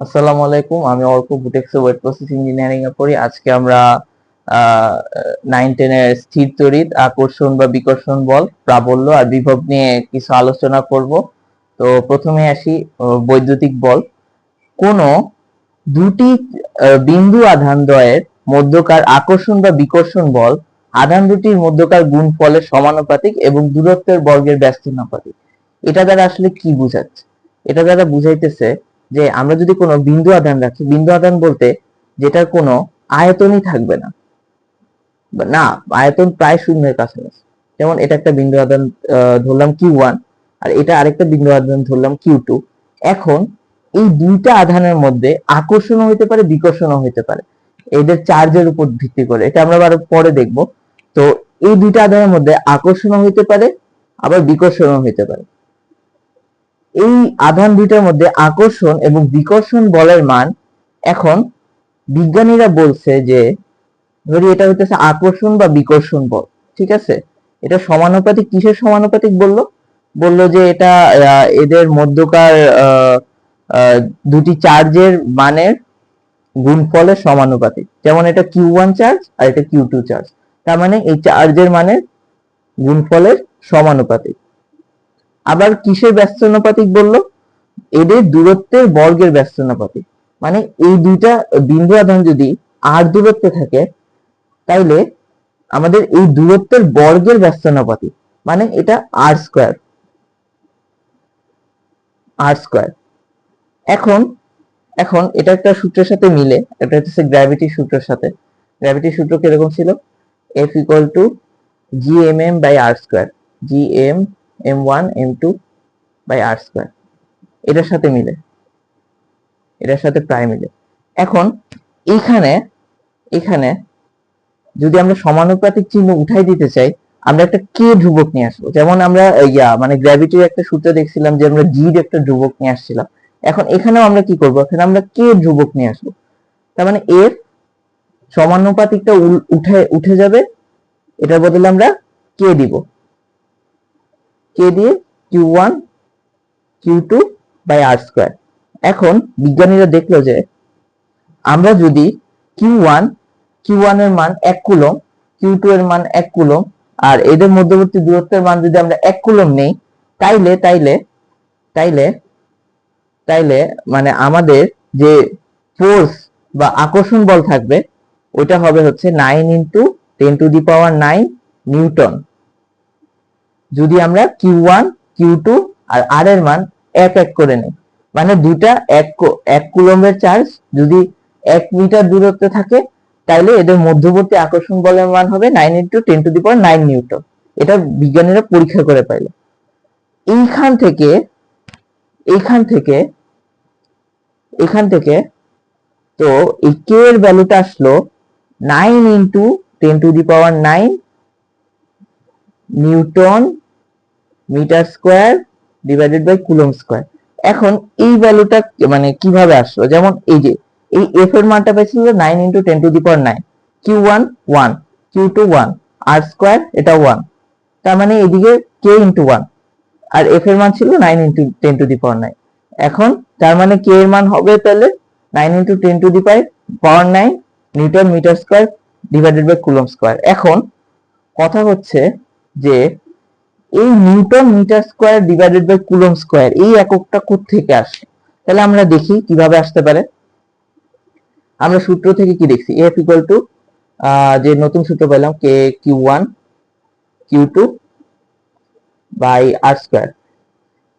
আসসালামু আলাইকুম, আমি Arko, BUTEX wet process engineering এ পড়ি। আজকে আমরা নাইন টেনের স্থির তড়িৎ, আকর্ষণ বা বিকর্ষণ বল, প্রাবল্য আর বিভব নিয়ে কিছু আলোচনা করব। তো প্রথমে আসি বৈদ্যুতিক বল। কোন দুটি বিন্দু আধান দ্বয়ের মধ্যকার আকর্ষণ বা বিকর্ষণ বল, আধান দুটির মধ্যকার গুণফলের সমানুপাতিক এবং দূরত্বের বর্গের ব্যস্তানুপাতিক। এটা দ্বারা আসলে কি বোঝাচ্ছে? এটা দ্বারা বুঝাইতেছে যে আমরা যদি কোনো বিন্দু আধান রাখি, বিন্দু আধান বলতে যেটার কোনো আয়তনই থাকবে না। না, আয়তন প্রায় শূন্যের কাছাকাছি। যেমন এটা একটা বিন্দু আধান ধরলাম কিউ ওয়ান আর এটা আরেকটা বিন্দু আধান ধরলাম কিউ টু এখন এই দুইটা আধানের মধ্যে আকর্ষণও হইতে পারে, বিকর্ষণও হইতে পারে। এদের চার্জের উপর ভিত্তি করে। এটা আমরা আবার পরে দেখব। তো এই দুইটা আধানের মধ্যে আকর্ষণও হইতে পারে, আবার বিকর্ষণও হইতে পারে। এই আধান দুইটার মধ্যে আকর্ষণ এবং বিকর্ষণ বলের মান এখন বিজ্ঞানীরা বলছে যে, ধরি এটা হইতেছে আকর্ষণ বা বিকর্ষণ বল, ঠিক আছে? এটা সমানুপাতিক, কিসের সমানুপাতিক বলল? বলল যে এটা এদের মধ্যকার দুটি চার্জের মানের গুণফলের সমানুপাতিক। যেমন এটা কিউ ওয়ান চার্জ আর এটা কিউ টু চার্জ। তার মানে এই চার্জের মানের গুণফলের সমানুপাতিক। আবার কিসের ব্যস্তানুপাতিক বলল? এদের দূরত্বের বর্গের ব্যস্তানুপাতিক। মানে এই দুইটা বিন্দু আধান যদি আর দূরত্বে থাকে, তাইলে আমাদের এই দূরত্বের বর্গের ব্যস্তানুপাতিক। মানে এটা আর স্কোয়ার আর স্কোয়ার এখন এখন এটা একটা সূত্রের সাথে মিলে, এটা হচ্ছে গ্র্যাভিটি সূত্রের সাথে। গ্র্যাভিটি সূত্র কীরকম ছিল? F equal to G M M by R square G M M one M two by R square এটার সাথে মিলে। এটার সাথে প্রায় মিলে। এখন এখানে এখানে যদি আমরা সমানুপাতিক চিহ্ন উঠাই দিতে চাই, আমরা একটা কে ধ্রুবক নিয়ে আসব। যেমন আমরা ইয়া মানে গ্র্যাভিটির একটা সূত্র দেখছিলাম যে আমরা জির একটা ধ্রুবক নিয়ে আসছিলাম। এখন এখানেও আমরা কি করব? এখানে আমরা কে ধ্রুবক নিয়ে আসব। তার মানে এর সমানুপাতিকটা উঠে উঠে যাবে। এটার বদলে আমরা কে দিব। কে দিয়ে? Q one Q two by R square এখন বিজ্ঞানীরা দেখল যে আমরা যদি কিউ ওয়ান কিউ ওয়ানের মান এক কুলম কিউ টু এর মান এক কুলম, আর এদের মধ্যবর্তী দূরত্বের মান যদি আমরা এক কুলম নেই, তাইলে তাইলে তাইলে তাইলে মানে আমাদের যে ফোর্স বা আকর্ষণ বল থাকবে, ওইটা হবে হচ্ছে nine into ten to the power nine newton যদি আমরা কিউ ওয়ান কিউ টু আর আর এর মান এক এক করে নেই। মানে দুইটা এক এক কুলম্বের চার্জ যদি এক মিটার দূরত্বে থাকে, তাইলে এদের মধ্যবর্তী আকর্ষণ বলের মান হবে nine into ten to the power nine newton এটা বিজ্ঞানীরা পরীক্ষা করে পাইল। এইখান থেকে এইখান থেকে এখান থেকে তো এই কে এর ভ্যালুটা আসলো nine into ten to the power nine newton metre square divided by coulomb square. এখন এই ভ্যালুটা মানে কীভাবে আসলো? যেমন এই যে, এই এফ এর মানটা পেয়েছিল nine into ten to the power nine Q one one Q two one R square এটা ওয়ান তার মানে এদিকে কে ইন্টু ওয়ান আর এফ এর মান ছিল nine into ten to the power nine এখন তার মানে কে এর মান হবে তাহলে nine into ten to the power nine newton metre square divided by coulomb square. এখন কথা হচ্ছে যে এই newton metre square divided by coulomb square, এই এককটা থেকে আসে? তাহলে আমরা দেখি কীভাবে আসতে পারে। আমরা সূত্র থেকে কি দেখছি? এফ ইকুয়াল টু যে নতুন সূত্র পেলাম K Q one Q two by R square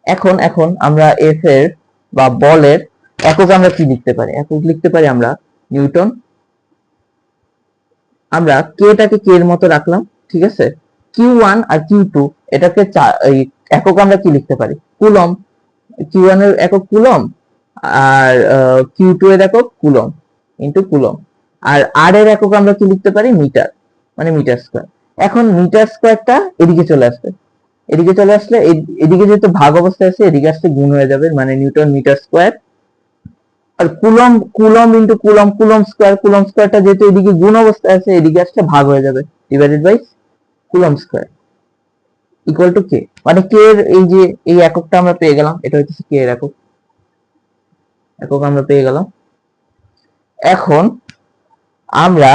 এখন এখন আমরা এফ এর বা বলের একক আমরা কি লিখতে পারি? একক লিখতে পারি আমরা নিউটন। আমরা কেটাকে কে এর মতো রাখলাম, ঠিক আছে? কিউ ওয়ান আর কিউ টু এটাকে একক আমরা কি লিখতে পারি? কুলম কিউ ওয়ানের একক কুলম আর কিউ টু এর একক কুলম ইন্টু কুলম আর আর এর একক আমরা কি লিখতে পারি? মিটার মানে মিটার স্কোয়ার। এখন মিটার স্কোয়ারটা এদিকে চলে আসবে। এদিকে চলে আসলে এদিকে যেহেতু ভাগ অবস্থায় আছে, এদিকে আসলে গুণ হয়ে যাবে মানে নিউটন মিটার স্কোয়ার। আর coulomb coulomb into coulomb coulomb square coulomb স্কোয়ারটা যেহেতু এদিকে গুণ অবস্থায় আছে, এদিকে আসলে ভাগ হয়ে যাবে divided by coulomb square equal to K মানে কে এর এই যে, এই এককটা আমরা পেয়ে গেলাম, এটা হচ্ছে কে এর একক। একক আমরা পেয়ে গেলাম। এখন আমরা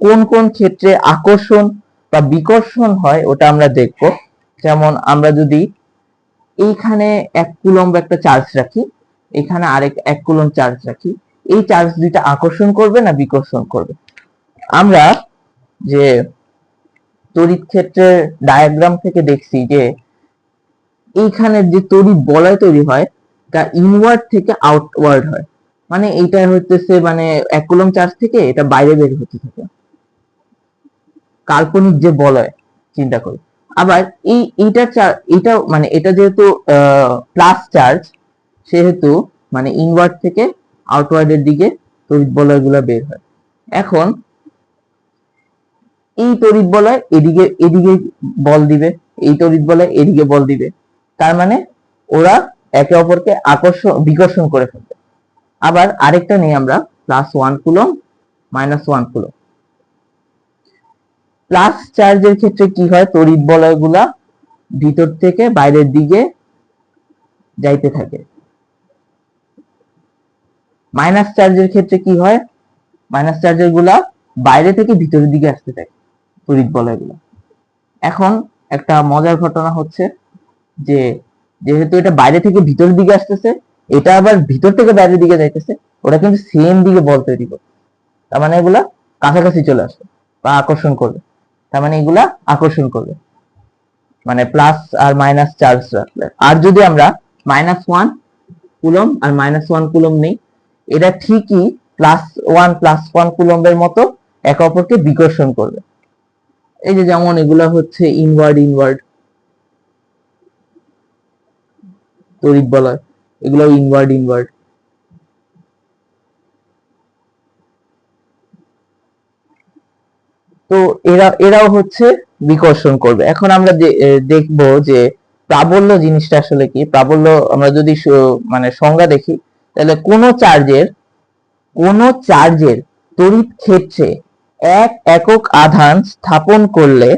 কোন কোন ক্ষেত্রে আকর্ষণ বা বিকর্ষণ হয় ওটা আমরা দেখব। যেমন আমরা যদি এইখানে এক কুলম্ব একটা চার্জ রাখি, এখানে আরেক এক কুলম্ব চার্জ রাখি, এই চার্জ দুইটা আকর্ষণ করবে না বিকর্ষণ করবে? আমরা যে তড়িৎ ক্ষেত্রের ডায়াগ্রাম থেকে দেখছি যে এইখানে যে তড়িৎ বলয় তৈরি হয়, তা ইনওয়ার্ড থেকে আউটওয়ার্ড হয়। মানে এইটা হইতেছে মানে এক কুলম চার্জ থেকে এটা বাইরে বের হতে থাকে। কাল্পনিক যে বলয়, চিন্তা করি। আবার এই, এইটা এটা মানে এটা যেহেতু প্লাস চার্জ সেহেতু মানে ইনওয়ার্ড থেকে আউটওয়ার্ডের দিকে তড়িৎ বলয়গুলো বের হয়। এখন এই তড়িৎ বলয় এদিকে এদিকে বল দিবে। এই তড়িৎ বলয় এদিকে বল দিবে। তার মানে ওরা একে অপরকে আকর্ষণ বিকর্ষণ করে ফেলবে। আবার আরেকটা নেই আমরা plus one coulomb minus one coulomb plus চার্জের ক্ষেত্রে কি হয়? তড়িৎ বলয়গুলা ভিতর থেকে বাইরের দিকে যাইতে থাকে। মাইনাস চার্জের ক্ষেত্রে কি হয়? মাইনাস চার্জেরগুলা বাইরে থেকে ভিতরের দিকে আসতে থাকে। তড়িৎ বলয়গুলো এখন একটা মজার ঘটনা হচ্ছে যে, যেহেতু এটা বাইরে থেকে ভিতরের দিকে আসতেছে, এটা আবার ভিতর থেকে বাইরের দিকে যাইতেছে, ওরা কিন্তু সেম দিকে বল তৈরি করবে তার মানে এগুলা কাছাকাছি চলে আসবে বা আকর্ষণ করবে। তার মানে এগুলা আকর্ষণ করবে। মানে প্লাস আর মাইনাস চার্জ রাখলে। আর যদি আমরা মাইনাস ওয়ান কুলম আর মাইনাস ওয়ান কুলম নেই, এটা ঠিকই প্লাস ওয়ান প্লাস ওয়ান কুলম্বের মতো একে অপরকে বিকর্ষণ করবে। এই যে যেমন এগুলা হচ্ছে ইনওয়ার্ড ইনওয়ার্ড তড়িৎ বলয় এগুলো ইনওয়ার্ড ইনওয়ার্ড তো এরা, এরাও হচ্ছে বিকর্ষণ করবে। এখন আমরা দেখব যে প্রাবল্য জিনিসটা আসলে কি? প্রাবল্য আমরা যদি মানে সংজ্ঞা দেখি, তাহলে কোন চার্জের কোন চার্জের তড়িৎ ক্ষেত্রে এক একক আধান স্থাপন করলে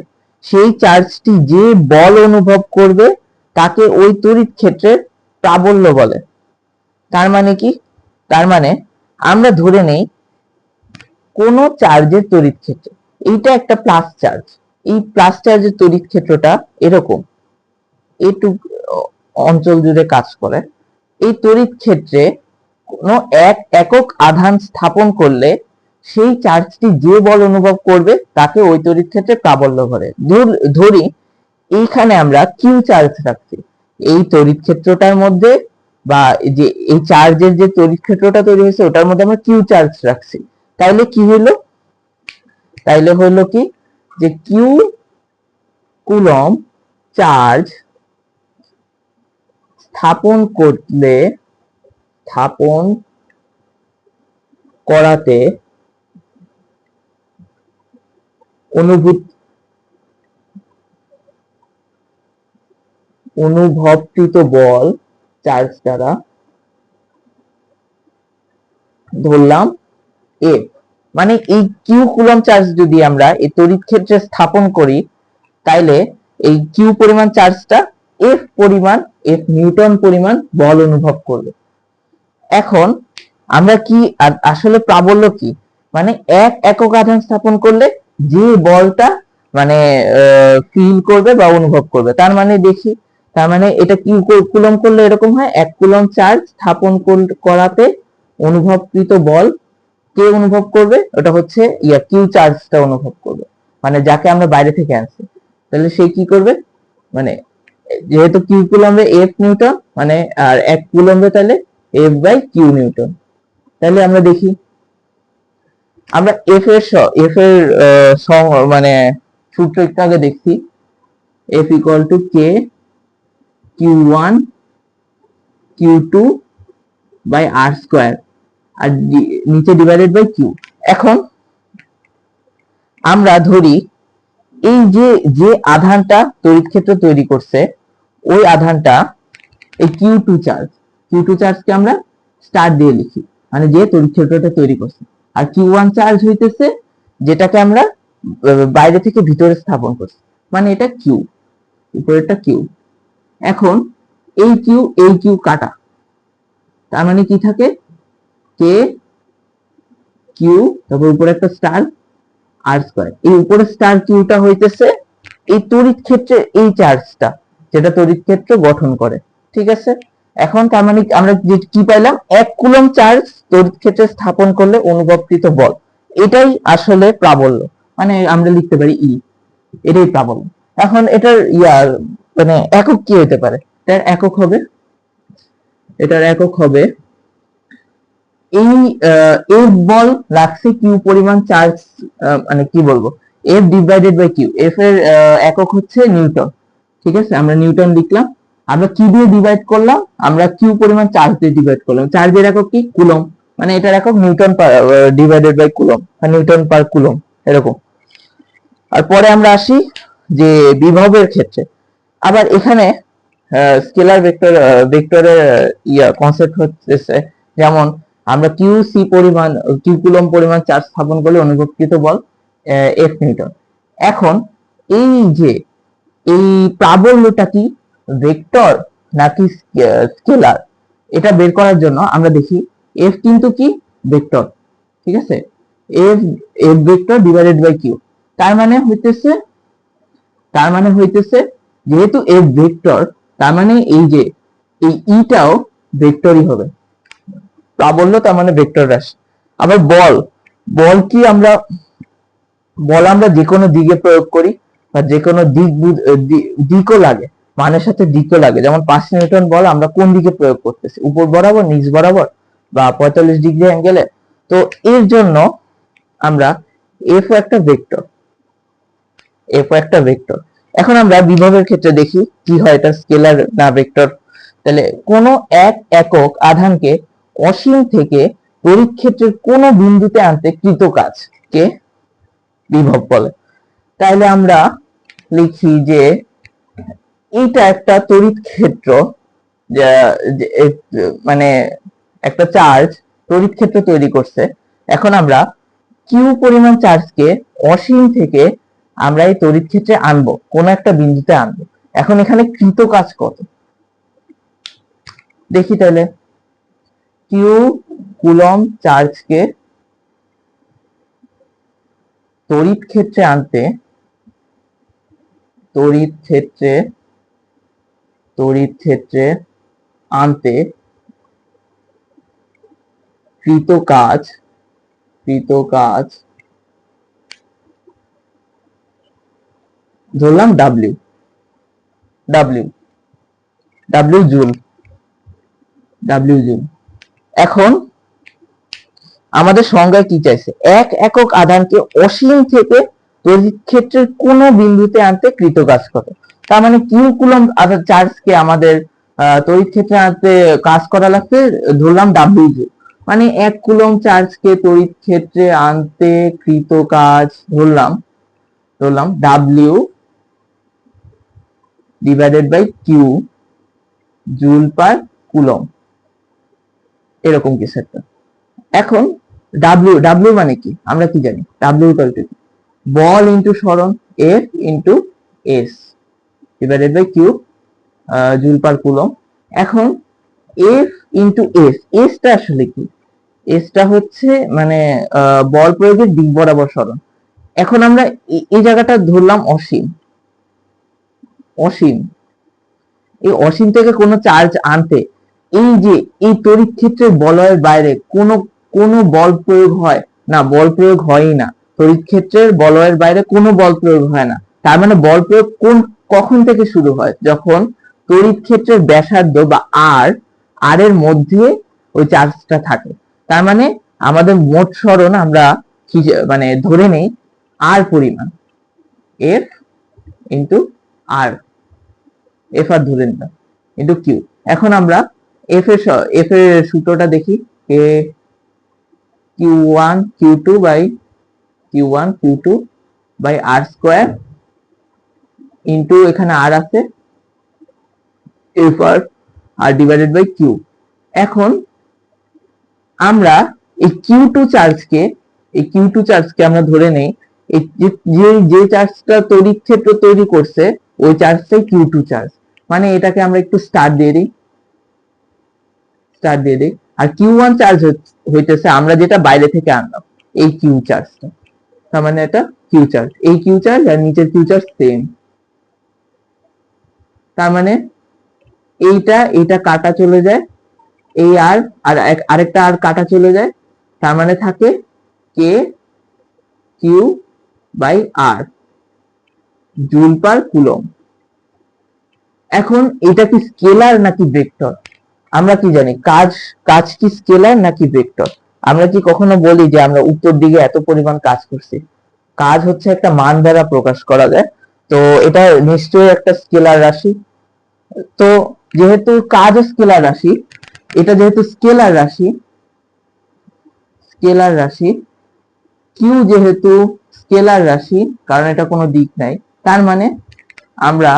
সেই চার্জটি যে বল অনুভব করবে তাকে ওই তড়িৎ ক্ষেত্রের প্রাবল্য বলে। তার মানে কি? তার মানে আমরা ধরে নেই কোন চার্জের তড়িৎ ক্ষেত্র। এইটা একটা প্লাস চার্জ এই প্লাস চার্জের তড়িৎ ক্ষেত্রটা এরকম। এটুক অঞ্চল জুড়ে কাজ করে। এই তড়িৎ ক্ষেত্রে কোনো এক একক আধান স্থাপন করলে সেই চার্জটি যে বল অনুভব করবে তাকে ওই তড়িৎ ক্ষেত্রে প্রাবল্য করে। ধরি এইখানে আমরা কিউ চার্জ রাখছি। এই তড়িৎ ক্ষেত্রটার মধ্যে বা যে, এই চার্জের যে তড়িৎ ক্ষেত্রটা তৈরি হয়েছে ওটার মধ্যে আমরা কিউ চার্জ রাখছি। তাইলে কি হইল? তাইলে হইল কি? যে কিউ কুলম চার্জ স্থাপন করলে, স্থাপন করাতে অনুভূত, অনুভবকৃত বল চার্জ দ্বারা ধরলাম এফ মানে এই কিউ কুলম চার্জ যদি আমরা এই তড়িৎ ক্ষেত্রে স্থাপন করি, তাইলে এই কিউ পরিমাণ চার্জটা এফ পরিমাণ এফ নিউটন পরিমাণ বল অনুভব করবে। এখন আমরা কি আসলে প্রাবল্য কি? মানে এক একক আধান স্থাপন করলে যে বলটা মানে ফিল করবে বা অনুভব করবে। তার মানে দেখি, তার মানে এটা কি কুলম করলে এরকম হয়? এক কুলম চার্জ স্থাপন করাতে অনুভবকৃত বল কে অনুভব করবে? ওটা হচ্ছে, ইয়া, কিউ চার্জটা অনুভব করবে। মানে যাকে আমরা বাইরে থেকে আনছি। তাহলে সে কি করবে? মানে যেহেতু কিউ কুলম্বে এফ নিউটন মানে আর এক কুলম্বে তাহলে এফ বাই কিউ নিউটন। তাহলে আমরা দেখি আমরা এফ এর এফ এর মানে সূত্র একটু আগে দেখছি F equal to K Q one Q two by R square আর নিচে ডিভাইডেড বাই কিউ এখন আমরা ধরি, এই যে যে আধানটা তড়িৎ ক্ষেত্র তৈরি করছে, ওই আধানটা এই Q two charge Q two চার্জকে আমরা স্টার দিয়ে লিখি। মানে যে তড়িৎ ক্ষেত্রটা তৈরি করছে। আর কিউ ওয়ান চার্জ হইতেছে, যেটাকে আমরা বাইরে থেকে ভিতরে স্থাপন করছি। মানে এটা কিউ উপরেরটা কিউ এখন এই কিউ এই কিউ কাটা। তার মানে কি থাকে? কে কিউ তারপর উপরে একটা স্টার আর স্কয়ার এই উপরে স্টার কিউটা হইতেছে এই তড়িৎ ক্ষেত্রে এই চার্জটা যেটা তড়িৎ ক্ষেত্র গঠন করে। ঠিক আছে? এখন তার মানে আমরা কি পাইলাম? এক কুলম চার্জ তড়িৎ ক্ষেত্রে স্থাপন করলে অনুভবকৃত বল। এটাই আসলে প্রাবল্য। মানে আমরা লিখতে পারি ই এটাই প্রাবল্য। এখন এটার ইয়ার মানে একক কি হতে পারে? এটার একক হবে, এটার একক হবে এই এফ বল রাখছে কিউ পরিমাণ চার্জ মানে কি বলব? F divided by Q F এর একক হচ্ছে নিউটন। ঠিক আছে? আমরা নিউটন লিখলাম। আমরা কি দিয়ে ডিভাইড করলাম? আমরা কিউ পরিমাণ চার্জ দিয়ে ডিভাইড করলাম। চার্জের একক কি? কুলম মানে এটার একক newton divided by coulomb newton per coulomb এরকম। আর পরে আমরা আসি যে বিভবের ক্ষেত্রে। আবার এখানে স্কেলার ভেক্টর ভেক্টরের ইয়া কনসেপ্ট হচ্ছে যেমন, আমরা কিউ সি পরিমাণ কিউ কুলম পরিমাণ চার্জ স্থাপন করলে অনুভবকৃত বল এফ নিউটন। এখন, এই যে, এই প্রাবল্যটা কি? ভেক্টর নাকি স্কেলার এটা বের করার জন্য আমরা দেখি এফ কিন্তু কি? ভেক্টর ঠিক আছে? F F vector divided by Q তার মানে হইতেছে, তার মানে হইতেছে যেহেতু এফ ভেক্টর তার মানে এই যে, এই ইটাও ভেক্টরই হবে। প্রাবল্য তার মানে ভেক্টর রাশি আবার বল বল কি আমরা, বল আমরা যে কোনো দিকে প্রয়োগ করি বা যে কোনো দিক দিকও লাগে। মানের সাথে দিকও লাগে। যেমন পাঁচ নিউটন বল আমরা কোন দিকে প্রয়োগ করতেছি? উপর বরাবর, নিচ বরাবর বা পঁয়তাল্লিশ ডিগ্রি অ্যাঙ্গেলে তো এর জন্য আমরা এফ একটা ভেক্টর এফ একটা ভেক্টর এখন আমরা বিভবের ক্ষেত্রে দেখি কি হয় এটা স্কেলার না ভেক্টর তাহলে কোন এক একক আধানকে অসীম থেকে তড়িৎ ক্ষেত্রের কোন বিন্দুতে আনতে কৃত কাজ কে বিভব বলে। তাইলে আমরা লিখি যে এটা একটা তড়িৎ ক্ষেত্র মানে একটা চার্জ তড়িৎ ক্ষেত্র তৈরি করছে। এখন আমরা কিউ পরিমাণ চার্জকে অসীম থেকে আমরা এই তড়িৎ ক্ষেত্রে আনব, কোন একটা বিন্দুতে আনব। এখন এখানে কৃত কাজ কত? দেখি তাহলে। কিউ কুলম চার্জকে তড়িৎ ক্ষেত্রে আনতে, তড়িৎ ক্ষেত্রে তড়িৎ ক্ষেত্রে আনতে কৃত কাজ কৃত কাজ ধরলাম W W W joule W joule. এখন আমাদের সংজ্ঞায় কি চাইছে? এক একক আধানকে অসীম থেকে তড়িৎ ক্ষেত্রের কোন বিন্দুতে আনতে কৃত কাজ কত তার মানে কিউ কুলম চার্জকে আমাদের তড়িৎ ক্ষেত্রে আনতে কাজ করা লাগছে ধরলাম ডাব্লিউ জুল মানে এক কুলম চার্জকে তড়িৎ ক্ষেত্রে আনতে কৃত কাজ, ধরলাম ধরলাম W divided by Q joule per coulomb এরকম কিছু একটা। এখন ডাব্লিউ ডাব্লিউ মানে কি? আমরা কি জানি? ডাব্লিউ বল ইন্টু সরণ F into S divided by Q joule per coulomb এখন এফ ইনটু এস এসটা আসলে কি? এসটা হচ্ছে মানে বল প্রয়োগের দিক বরাবর সরণ। এখন আমরা এই জায়গাটা ধরলাম অসীম। অসীম। এই অসীম থেকে কোনো চার্জ আনতে এই যে, এই তড়িৎ ক্ষেত্রের বলয়ের বাইরে কোনো কোনো বল প্রয়োগ হয় না, বল প্রয়োগ হয়ই না। তড়িৎ ক্ষেত্রের বলয়ের বাইরে কোনো বল প্রয়োগ হয় না। তার মানে বল প্রয়োগ কোন কখন থেকে শুরু হয়? যখন তড়িৎ ক্ষেত্রের ব্যাসার্ধ বা আর আর এর মধ্যে ওই চার্জটা থাকে। তার মানে আমাদের মোট সরণ আমরা মানে ধরে নেই আর পরিমাণ। F into R F R ধরে নিলাম ইন্টু কিউ এখন আমরা এফ এর এফ এর সূত্রটা দেখি। K Q one Q two by Q one Q two by R square into এখানে আর আছে F R R divided by Q এখন আমরা এই কিউ টু চার্জকে এই কিউ টু চার্জকে আমরা ধরে নেই যে যে চার্জটা তড়িৎ ক্ষেত্র তৈরি করছে, ওই চার্জটাই কিউ টু চার্জ মানে এটাকে আমরা একটু স্টার দিয়ে দিই স্টার দিয়ে দিই। আর কিউ ওয়ান চার্জ হইতেছে, আমরা যেটা বাইরে থেকে আনলাম, এই কিউ চার্জটা তার মানে এটা কিউ চার্জ এই কিউ চার্জ আর নিচের কিউ চার্জ সেম তার মানে এইটা এইটা কাটা চলে যায়, এই আর আর আরেকটা আর কাটা চলে যায়, তার মানে থাকে K Q by R joule per coulomb এখন এটা কি স্কেলার নাকি ভেক্টর আমরা কি জানি, কাজ কাজ কি স্কেলার নাকি ভেক্টর আমরা কি কখনো বলি যে আমরা উত্তর দিকে এত পরিমাণ কাজ করছি? কাজ হচ্ছে একটা মান দ্বারা প্রকাশ করা যায় তো এটা নিশ্চয়ই একটা স্কেলার রাশি। তো যেহেতু কাজ স্কেলার রাশি, এটা যেহেতু স্কেলার রাশি স্কেলার রাশি কিউ যেহেতু স্কেলার রাশি, কারণ এটা কোনো দিক নাই, তার মানে আমরা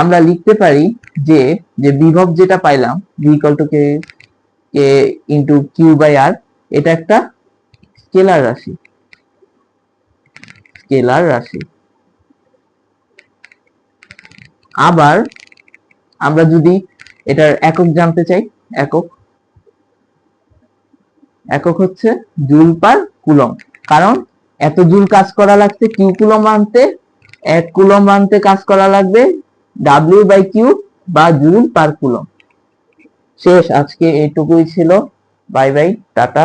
আমরা লিখতে পারি যে যে বিভব যেটা পাইলাম V equal to K K into Q by R এটা একটা স্কেলার রাশি। স্কেলার রাশি। আবার আমরা যদি এটার একক জানতে চাই, একক একক হচ্ছে জুল পার কুলম কারণ এত জুল কাজ করা লাগছে কিউ কুলম আনতে, এক কুলম আনতে কাজ করা লাগবে ডাব্লিউ বাই কিউ বা জুল পার কুলম শেষ, আজকে এইটুকুই ছিল। Bye bye tata.